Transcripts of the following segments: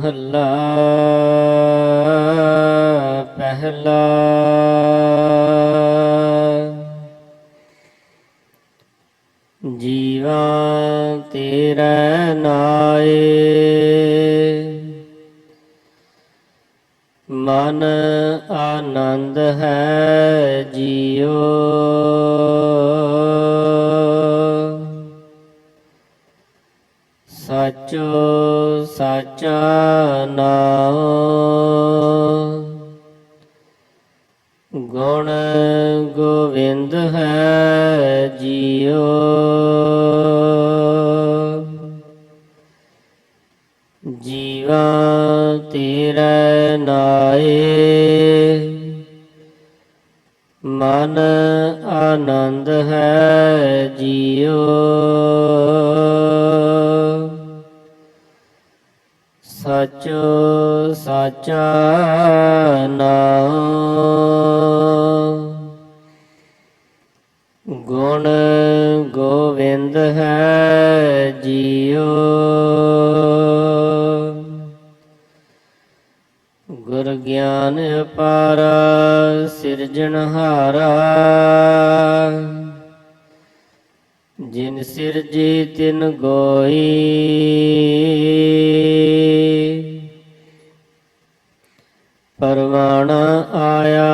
ਮਹੱਲਾ ਪਹਿਲਾ। ਜੀਵਾ ਤੇਰੇ ਨਾਏ ਮਨ ਆਨੰਦ ਹੈ ਜੀਓ। ਸਾਚੋ ਸਾਚਾ ਨਾਮ। ਗੁਣ ਗੋਵਿੰਦ ਹੈ ਜੀਓ। ਜੀਵਾ ਤੇਰੇ ਨਾਏ। ਮਨ ਆਨੰਦ ਹੈ ਜੀਓ। ਸਚੋ, ਸਾਚਾ ਨਾਮ ਗੁਣ ਗੋਵਿੰਦ ਹੈ ਜੀਓ ਗੁਰ ਗਿਆਨ ਅਪਾਰ ਸਿਰਜਣਹਾਰਾ ਜਿਨ ਸਿਰਜੀ ਤਿਨ ਗੋਈ। ਪਰਵਾਣਾ ਆਇਆ,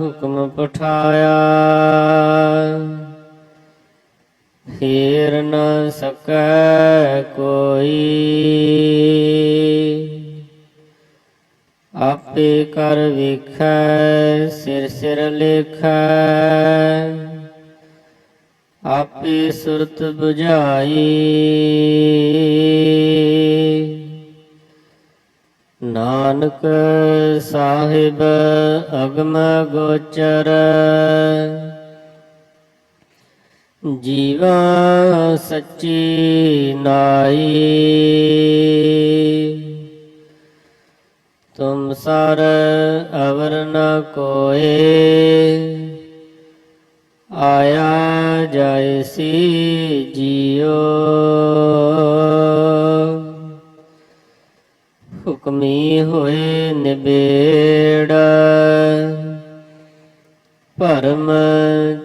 ਹੁਕਮ ਪਠਾਇਆ। ਫੇਰ ਨ ਸਕੈ ਕੋਈ। ਆਪੇ ਕਰ ਵੇਖੈ, ਸਿਰ ਸਿਰ ਲੇਖੈ। ਆਪੇ ਸੁਰਤ 부ਝਾਈ ਨਾਨਕ ਸਾਹਿਬ ਅਗਮ ਗੋਚਰ। ਜੀਵਾ ਸੱਚੀ ਨਾਈ। ਤੁਮ ਸਰ ਅਵਰ ਨ ਕੋਏ। ਆਇਆ ਜੈਸੀ ਜੀਓ। ਹੁਕਮੀ ਹੋਏ ਨਿਬੇੜ। ਭਰਮ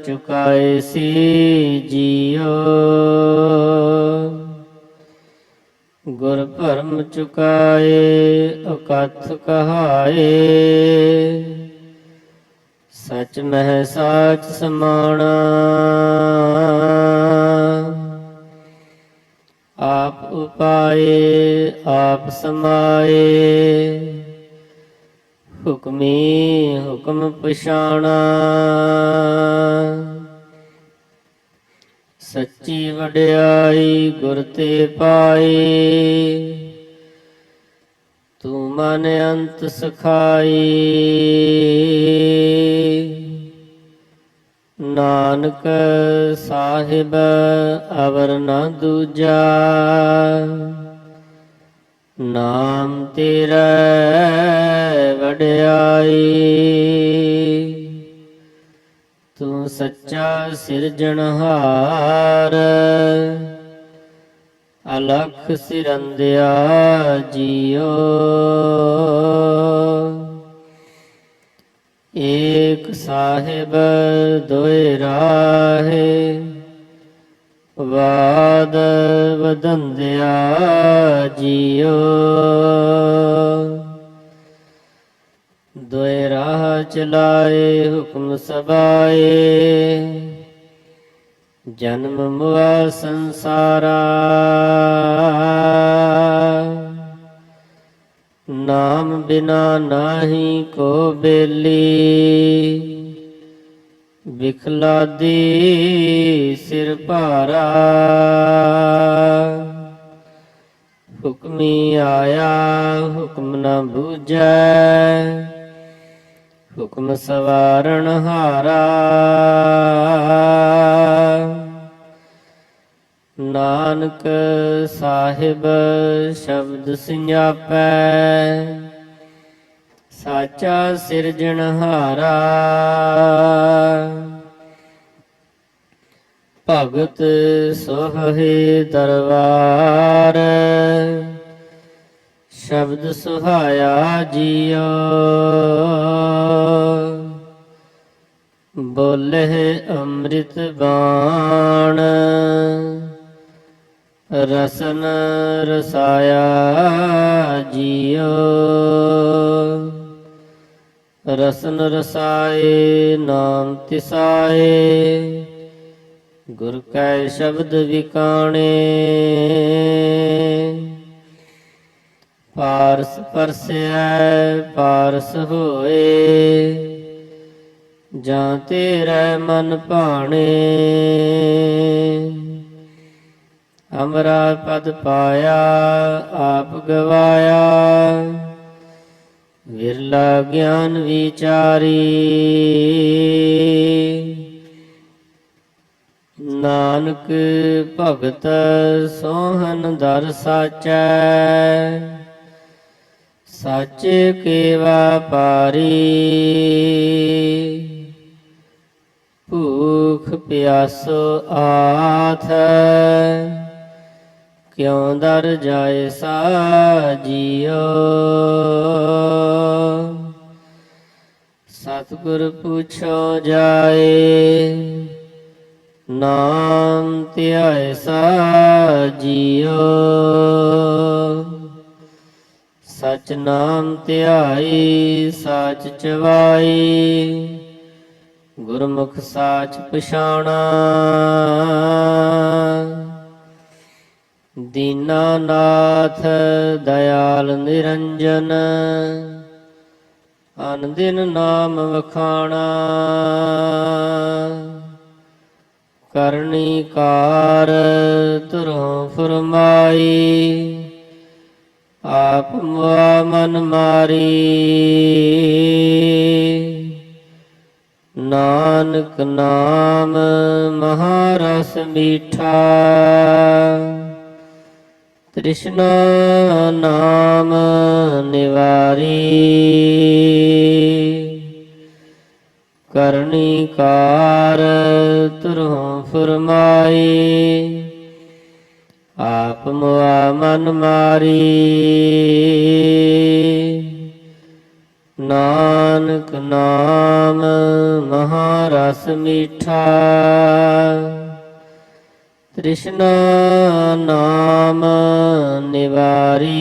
ਚੁਕਾਏ ਸੀ ਜੀਓ। ਗੁਰ ਭਰਮ ਚੁਕਾਏ, ਅਕਥ ਕਹਾਏ। ਸਚ ਮਹਿ ਸਾਚ ਸਮਾਣਾ। ਆਪ ਆਪ ਸਮਾਏ। ਹੁਕਮੀ ਹੁਕਮ ਪਛਾਣਾ। ਸੱਚੀ ਵਡਿਆਈ ਗੁਰ ਤੇ ਪਾਏ। ਤੂੰ ਮਨ ਅੰਤ ਸਖਾਈ ਨਾਨਕ ਸਾਹਿਬ ਅਵਰ ਨਾ ਦੂਜਾ। ਨਾਮ ਤੇਰਾ ਵਡਿਆਈ। ਤੂੰ ਸੱਚਾ ਸਿਰਜਣਹਾਰ ਅਲਖ ਸਿਰੰਦਿਆ ਜੀਓ। ਸਾਹਿਬ ਦੋਇ ਰਾਹੇ। ਵਾਦ ਵਦੰਦਿਆ ਜੀਓ। ਦੋਇ ਰਾਹ ਚਲਾਏ ਹੁਕਮ ਸਬਾਏ ਜਨਮ ਮੁਆ ਸੰਸਾਰਾ। ਨਾਮ ਬਿਨਾ ਨਾਹੀ ਕੋ ਬੇਲੀ। ਵਿਖਲਾਦੀ ਸਿਰ ਭਾਰਾ। ਹੁਕਮੀ ਆਇਆ, ਹੁਕਮ ਨਾ ਬੂਝੈ। ਹੁਕਮ ਸਵਾਰਣ ਹਾਰਾ। ਨਾਨਕ ਸਾਹਿਬ ਸ਼ਬਦ ਸਿਆਪੈ ਸਾਚਾ ਸਿਰਜਣਹਾਰਾ ਭਗਤ ਸੋਹੇ ਦਰਬਾਰ। ਸ਼ਬਦ ਸੁਹਾਇਆ ਜੀਓ। ਬੋਲੇ ਅੰਮ੍ਰਿਤ ਬਾਣ। ਰਸਨ ਰਸਾਇਆ ਜੀਓ। ਰਸਨ ਰਸਾਏ, ਨਾਮ ਤਿਸਾਏ। ਗੁਰ ਕੈ ਸ਼ਬਦ ਵਿਕਾਣੇ। ਪਾਰਸ ਪਰਸੈ ਪਾਰਸ ਹੋਏ। ਜਾਂ ਤੇਰੇ ਮਨ ਭਾਣੇ। ਅਮਰਾ ਪਦ ਪਾਇਆ, ਆਪ ਗਵਾਇਆ। ਵਿਰਲਾ ਗਿਆਨ ਵਿਚਾਰੀ। ਨਾਨਕ ਭਗਤ ਸੋਹਨ ਦਰ ਸਾਚੈ। ਸੱਚ ਕੇ ਵਾਪਾਰੀ ਭੂਖ ਪਿਆਸੋ ਆਥ। ਕਿਉ ਦਰ ਜਾਏ ਸਾਜੀਓ? ਸਤਿਗੁਰ ਪੁੱਛੋ ਜਾਏ, ਨਾਮ ਧਿਆਏ ਸਾਜੀਓ। ਸਚ ਨਾਮ ਧਿਆਈ, ਸਾਚ ਚਵਾਈ, ਗੁਰਮੁਖ ਸਾਚ ਪਛਾਣਾ। ਦੀਨਾਨਾਥ ਦਇਆਲ ਨਿਰੰਜਨ ਅਨ ਦਿਨ ਨਾਮ ਵਖਾਣਾ। ਕਰਨੀ ਕਾਰ ਤੁਰੋਂ ਫਰਮਾਈ, ਆਪ ਮੁਆ ਮਨ ਮਾਰੀ। ਨਾਨਕ ਨਾਮ ਮਹਾਰਸ ਮੀਠਾ। ਤ੍ਰਿਸ਼ਨਾ ਨਾਮ ਨਿਵਾਰੀ। ਕਰਨੀ ਕਾਰ ਤੁਰੋਂ ਫਰਮਾਈ। ਆਪ ਮੁਆ ਮਨ ਮਾਰੀ। ਨਾਨਕ ਨਾਮ ਮਹਾਰਸ ਮੀਠਾ। ਤ੍ਰਿਸ਼ਨਾ ਨਾਮ ਨਿਵਾਰੀ।